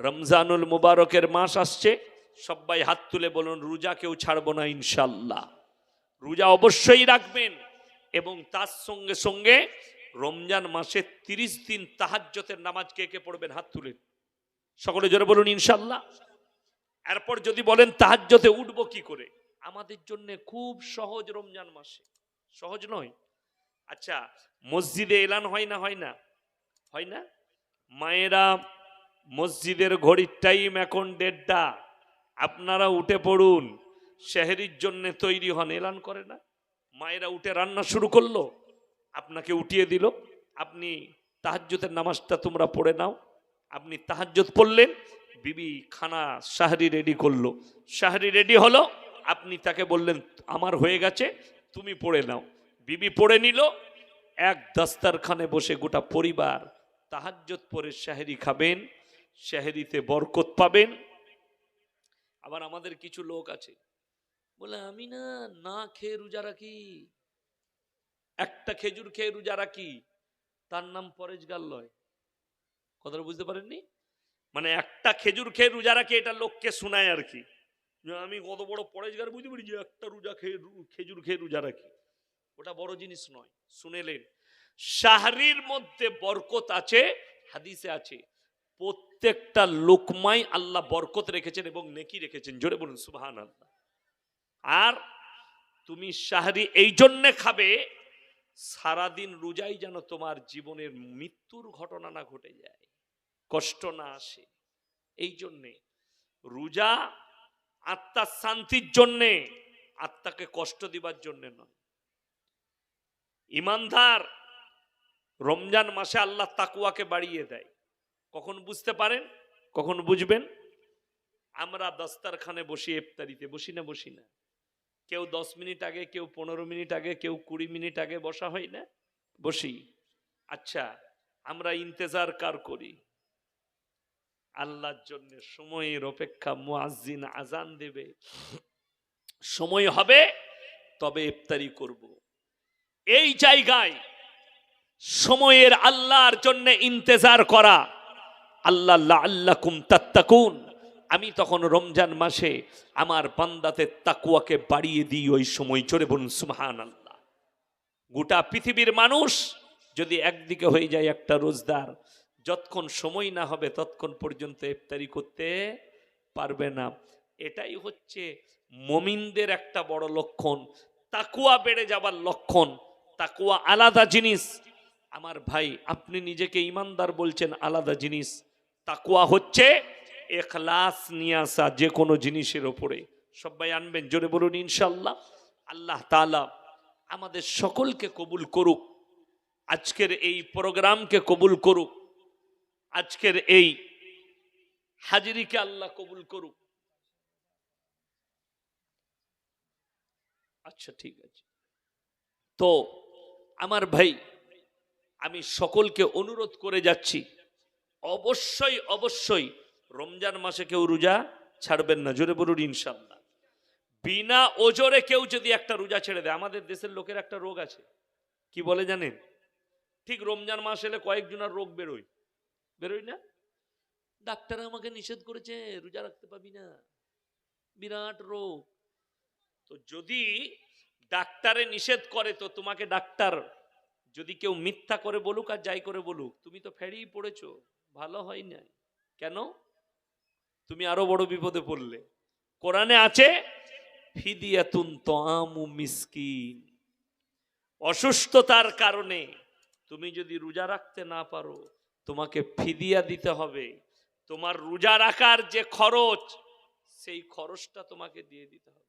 রমজানুল মুবারকের মাস আসছে, সবাই হাত তুলে বলুন, রোজা কেউ ছাড়বো না ইনশাল্লাহ রোজা অবশ্যই রাখবেন এবং তার সঙ্গে সঙ্গে রমজান মাসে তিরিশ দিন তাহাজ্জতের নামাজ কে কে পড়বেন হাত তুলেন। সকলে জোরে বলুন ইনশাল্লাহ এরপর যদি বলেন তাহাজ্জতে উঠবো কি করে? আমাদের জন্য খুব সহজ রমজান মাসে। সহজ নয়। আচ্ছা মসজিদে এলান হয় না হয় না? হয় না? মায়েরা মসজিদের ঘড়ির টাইম এখন দেড়টা। আপনারা উঠে পড়ুন শেহরির জন্য তৈরি হন। এলান করে না। মায়েরা উঠে রান্না শুরু করল। আপনাকে উঠিয়ে দিল। আপনি তাহাজ্জুতের নামাজটা তোমরা পড়ে নাও। আপনি তাহাজ্জুদ পড়লেন, বিবি খানা শাহরি রেডি করল। শাহরি রেডি হলো, আপনি তাকে বললেন, আমার হয়ে গেছে, তুমি পড়ে নাও। বিবি পড়ে নিল। এক দাস্তারখানে বসে গোটা পরিবার তাহাজ্জুদ পরে শাহরি খাবেন। শাহরিতে বরকত পাবেন। আবার আমাদের কিছু লোক আছে। বলে, আমি না না খেয়ে রোজা রাখি। একটা খেজুর খেয়ে রোজা রাখি। তার নাম পরেজগার লয়। কথাটা বুঝতে পারেননি? মানে একটা খেজুর খেয়ে রোজা রাখি, এটা লোককে শোনায় আর কি। আমি কত বড় পরেজগার বুঝতে পারি যে একটা রোজা খেয়ে খেজুর খেয়ে রোজা রাখি? ওটা বড় জিনিস নয়, শুনেলেন। শাহরির মধ্যে বরকত আছে, হাদিসে আছে। প্রত্যেকটা লোকমাই আল্লাহ বরকত রেখেছেন এবং নেকি রেখেছেন। জোরে বলুন সুবহান আল্লাহ আর তুমি শাহরি এই জন্যে খাবে, সারাদিন রোজাই যেন তোমার জীবনের মৃত্যুর ঘটনা না ঘটে যায়, কষ্ট না আসে। এই জন্যে রোজা আত্মার শান্তির জন্যে, আত্মাকে কষ্ট দিবার জন্যে নয়। ইমানদার রমজান মাসে আল্লাহ তাকুয়াকে বাড়িয়ে দেয়। কখন বুঝতে পারেন? কখন বুঝবেন? আমরা দস্তারখানে বসি ইফতারিতে। বসি না বসি না। কেউ দশ মিনিট আগে, কেউ পনেরো মিনিট আগে, কেউ কুড়ি মিনিট আগে বসা হয় না? বসি। আচ্ছা আমরা ইন্তেজার কার করি? আল্লাহর জন্য সময়ের অপেক্ষা মুয়াজ্জিন আজান দেবে। সময় হবে, তবে ইফতারি করব। এই জায়গায় সময়ের আল্লাহর জন্য ইন্তেজার করা আল্লাহ আল্লাকুম তাত্তাকুন। আমি তখন রমজান মাসে আমার বান্দাতে তাকুয়াকে বাড়িয়ে দিই ওই সময়। চড়ে বলুন সুবহান আল্লাহ গোটা পৃথিবীর মানুষ যদি একদিকে হয়ে যায় একটা রোজদার, যতক্ষণ সময় না হবে ততক্ষণ পর্যন্ত ইফতারি করতে পারবে না। এটাই হচ্ছে মমিনদের একটা বড় লক্ষণ। তাকুয়া বেড়ে যাবার লক্ষণ। তাকুয়া আলাদা জিনিস। আমার ভাই, আপনি নিজেকে ইমানদার বলছেন, আলাদা জিনিস। তাকুয়া হচ্ছে এখলাস নিয়ে আসা যে কোনো জিনিসের ওপরে। সবাই আনবেন, জোরে বলুন ইনশাল্লাহ আল্লাহ তালা আমাদের সকলকে কবুল করুক। আজকের এই প্রোগ্রামকে কবুল করুক। আজকের এই হাজিরিকে আল্লাহ কবুল করুক। আচ্ছা ঠিক আছে। তো, আমার ভাই, আমি সকলকে অনুরোধ করে যাচ্ছি। অবশ্যই অবশ্যই রমজান মাসে কেউ রোজা ছাড়বেন না, জোরে বলুন ইনশাল্লাহ বিনা ওজরে কেউ যদি একটা রোজা ছেড়ে দেয়, আমাদের দেশের লোকের একটা রোগ আছে, কি বলে জানেন? ঠিক রমজান মাস এলে কয়েকজনের রোগ বেরোয়। বেরোয় না? ডাক্তার আমাকে নিষেধ করেছে, রোজা রাখতে পাবি না। বিরাট রোগ। তো যদি ডাক্তারে নিষেধ করে, তো তোমাকে ডাক্তার যদি কেউ মিথ্যা করে বলুক আর যাই করে বলুক, তুমি তো ফেরিয়ে পড়েছো, ভালো হয় নাই। কেন? তুমি আরও বড় বিপদে পড়লে। কোরআনে আছে অসুস্থতার কারণে তুমি যদি রোজা রাখতে না পারো, তোমাকে ফিদিয়া দিতে হবে। তোমার রোজা রাখার যে খরচ, সেই খরচটা তোমাকে দিয়ে দিতে হবে।